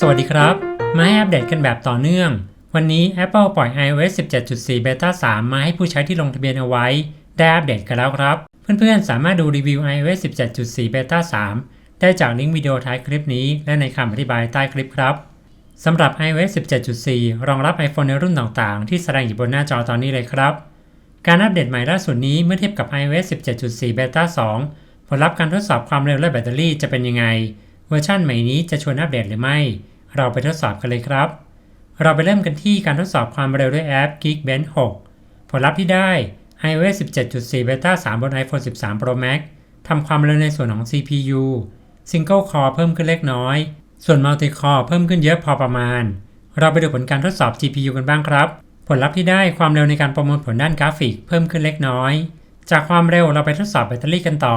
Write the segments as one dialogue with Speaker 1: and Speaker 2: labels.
Speaker 1: สวัสดีครับ มาให้อัปเดตกันแบบต่อเนื่อง วันนี้ Apple ปล่อย iOS 17.4 Beta 3 มาให้ผู้ใช้ที่ลงทะเบียนเอาไว้ ได้อัปเดตกันแล้วครับ เพื่อนๆ สามารถดูรีวิว iOS 17.4 Beta 3 ได้จากลิงก์วิดีโอท้ายคลิปนี้ และในคำอธิบายใต้คลิปครับสำหรับ iOS 17.4 รองรับ iPhone ในรุ่นต่างๆ ที่แสดงอยู่บนหน้าจอตอนนี้เลยครับ การอัปเดตใหม่ล่าสุดนี้เมื่อเทียบกับ iOS 17.4 Beta 2 ผลลัพธ์การทดสอบความเร็วและแบตเตอรี่จะเป็นยังไง เวอร์ชันใหม่นี้จะชวนอัปเดตหรือไม่ เราไปทดสอบกันเลยครับ เราไปเริ่มกันที่การทดสอบความเร็วด้วยแอป Geekbench 6 ผลลัพธ์ที่ได้ iOS 17.4 Beta 3 บน iPhone 13 Pro Max ทำความเร็วในส่วนของ CPU Single Core เพิ่มขึ้นเล็กน้อย ส่วน Multi Core เพิ่มขึ้นเยอะพอประมาณ เราไปดูผลการทดสอบ GPU กันบ้างครับ ผลลัพธ์ที่ได้ความเร็วในการประมวลผลด้านกราฟิกเพิ่มขึ้นเล็กน้อย จากความเร็วเราไปทดสอบแบตเตอรี่กันต่อ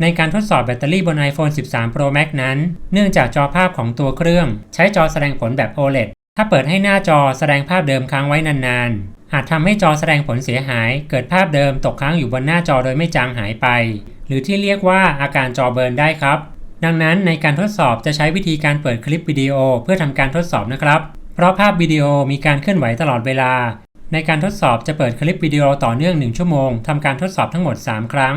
Speaker 1: ในการทดสอบแบตเตอรี่บน iPhone 13 Pro Max นั้น เนื่องจากจอภาพของตัวเครื่อง ใช้จอแสดงผลแบบ OLED ถ้าเปิดให้หน้าจอแสดงภาพเดิมค้างไว้นานๆ อาจทำให้จอแสดงผลเสียหาย เกิดภาพเดิมตกค้างอยู่บนหน้าจอโดยไม่จางหายไป หรือที่เรียกว่าอาการจอเบิร์นได้ครับ ดังนั้นในการทดสอบจะใช้วิธีการเปิดคลิปวิดีโอเพื่อทำการทดสอบนะครับ เพราะภาพวิดีโอมีการเคลื่อนไหวตลอดเวลา ในการทดสอบจะเปิดคลิปวิดีโอต่อเนื่อง 1 ชั่วโมงทำการทดสอบทั้งหมด 3 ครั้ง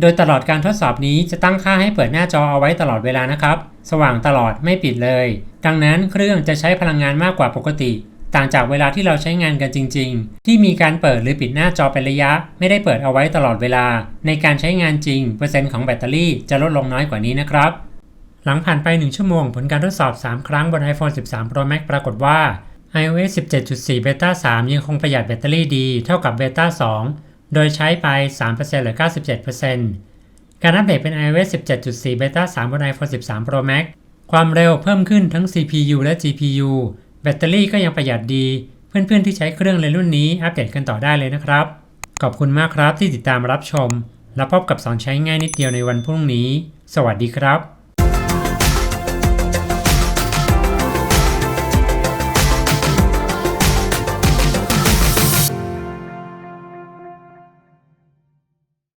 Speaker 1: โดยตลอดการทดสอบนี้จะตั้งค่าให้เปิดหน้าจอเอาไว้ตลอดเวลานะครับ สว่างตลอดไม่ปิดเลย ดังนั้นเครื่องจะใช้พลังงานมากกว่าปกติ ต่างจากเวลาที่เราใช้งานกันจริง ๆ ที่มีการเปิดหรือปิดหน้าจอเป็นระยะ ไม่ได้เปิดเอาไว้ตลอดเวลา ในการใช้งานจริง เปอร์เซ็นต์ของแบตเตอรี่จะลดลงน้อยกว่านี้นะครับ หลังผ่านไป 1 ชั่วโมง ผลการทดสอบ 3 ครั้งบน iPhone 13 Pro Max ปรากฏว่า iOS 17.4 Beta 3 ยังคงประหยัดแบตเตอรี่ดี เท่ากับ Beta 2 โดยใช้ไป 3%หรือ 97%การอัปเดตเป็น iOS 17.4 Beta 3 บน iPhone 13 Pro Max ความเร็วเพิ่มขึ้นทั้ง CPU และ GPU แบตเตอรี่ก็ยังประหยัดดี เพื่อนๆที่ใช้เครื่องในรุ่นนี้อัปเดตกันต่อได้เลยนะครับ ขอบคุณมากครับที่ติดตามรับชม แล้วพบกับสอนใช้ง่ายนิดเดียวในวันพรุ่งนี้ สวัสดีครับ